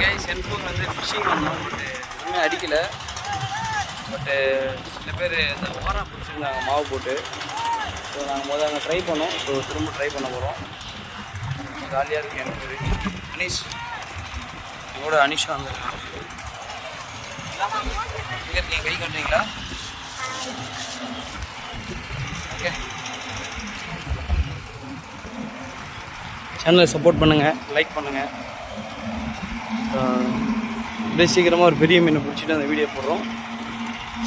Guys cellphone வந்து phishing பண்ணோம் பட்டு ஒன்றுமே அடிக்கலை. பட்டு uh, சில பேர் இந்த ஓரா பிடிச்சிருந்தாங்க மாவு போட்டு. ஸோ நாங்கள் முதல்ல அங்கே ட்ரை பண்ணோம். ஸோ திரும்ப ட்ரை பண்ண போகிறோம் ஜாலியாக இருக்குது எனக்கு அனீஷ். இதோட அனிஷா வந்திருக்கான் எங்கே இருக்கீங்க? கை காட்டுறீங்களா? ஓகே சேனலை சப்போர்ட் பண்ணுங்கள் லைக் பண்ணுங்கள் அப்படியே சீக்கிரமாக ஒரு பெரிய மீனை பிடிச்சிட்டு அந்த வீடியோ போடுறோம்.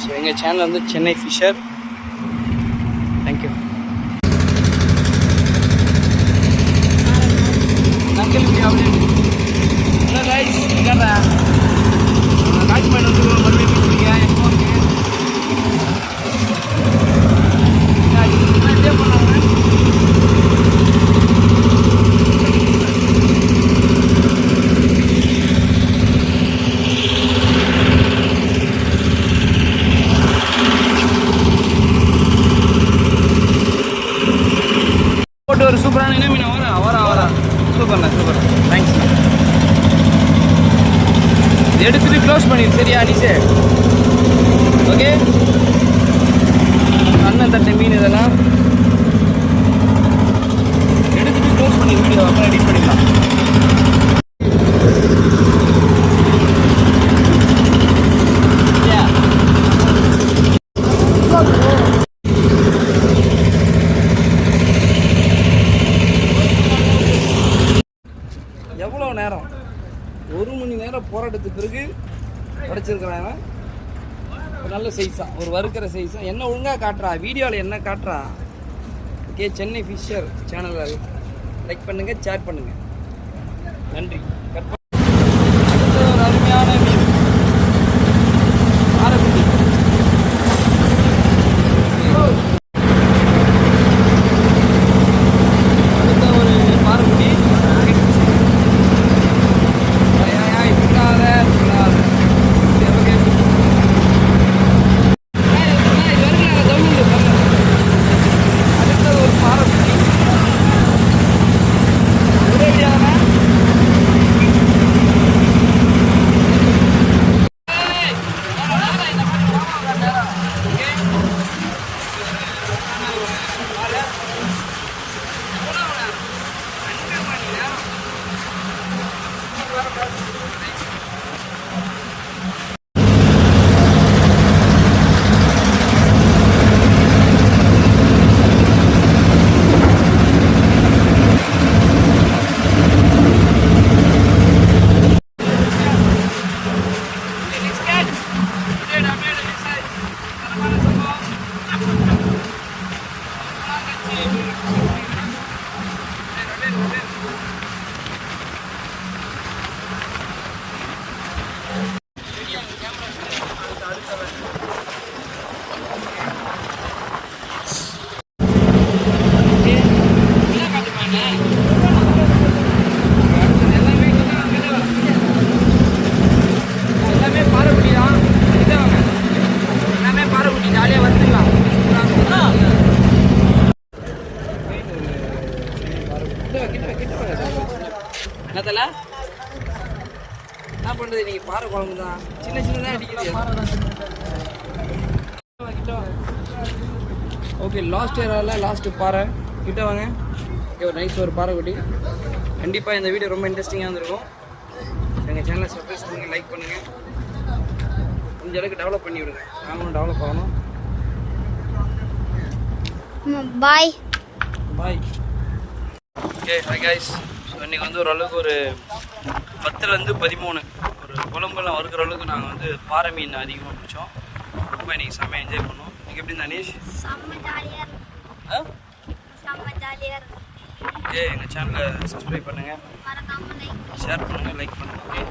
ஸோ எங்கள் சேனல் வந்து Chennai fisher thank you uncle hello guys எங்கடா காஷ்மீர் போட்டு ஒரு சூப்பரான என்ன மீன் வரா வரா வரா. சூப்பர்ண்ணா சூப்பர் தேங்க்ஸ்ண்ணா எடுத்துட்டு க்ளோஸ் பண்ணிடு சரியா அனிஷே? ஓகே அண்ணன் தட்டை மீன் இதெல்லாம். எடுத்துட்டு க்ளோஸ் பண்ணி வீடியோ அப்புறம் எடிட் பண்ணிக்கலாம். ஒரு மணி நேரம் போராட்டத்துக்கு பிறகு கிடச்சிருக்கிறான் ஒரு நல்ல சைஸா ஒரு வறுக்கிற சைஸா. என்ன ஒழுங்காக காட்டுறா? வீடியோவில் என்ன காட்டுறா? ஓகே சென்னை ஃபிஷர் சேனலில் லைக் பண்ணுங்கள் ஷேர் பண்ணுங்கள் நன்றி. கட் ஒரு அருமையான என்னத்தல? என்ன பண்ணுறது நீங்கள் பாறை குழம்பு தான். சின்ன சின்னதாக அடிக்குது. ஓகே லாஸ்ட் இயரில் லாஸ்ட்டு பாறை. கிட்ட வாங்க. ஓகே ஒரு நைஸ் ஒரு பாறை குட்டி. கண்டிப்பாக இந்த வீடியோ ரொம்ப இன்ட்ரெஸ்டிங்காக இருந்திருக்கும். எங்கள் சேனலை சப்ஸ்கிரைப் பண்ணுங்கள் லைக் பண்ணுங்கள் கொஞ்சம் அளவுக்கு டெவலப் பண்ணி விடுங்க. நாங்களும் டெவலப் ஆகணும். Bye bye okay hi guys இன்றைக்கி வந்து ஓரளவுக்கு ஒரு பத்துலேருந்து பதிமூணு. ஒரு குழம்புலாம் வறுக்கிற அளவுக்கு நாங்கள் வந்து பாறை மீன் அதிகமாக பிடிச்சோம் ரொம்ப இன்றைக்கி செம்ம என்ஜாய் பண்ணோம். நீங்கள் எப்படி தனீஷ் ஆ ஓகே எங்கள் சேனலை சப்ஸ்கிரைப் பண்ணுங்கள் ஷேர் பண்ணுங்கள் லைக் பண்ணுங்கள் ஓகே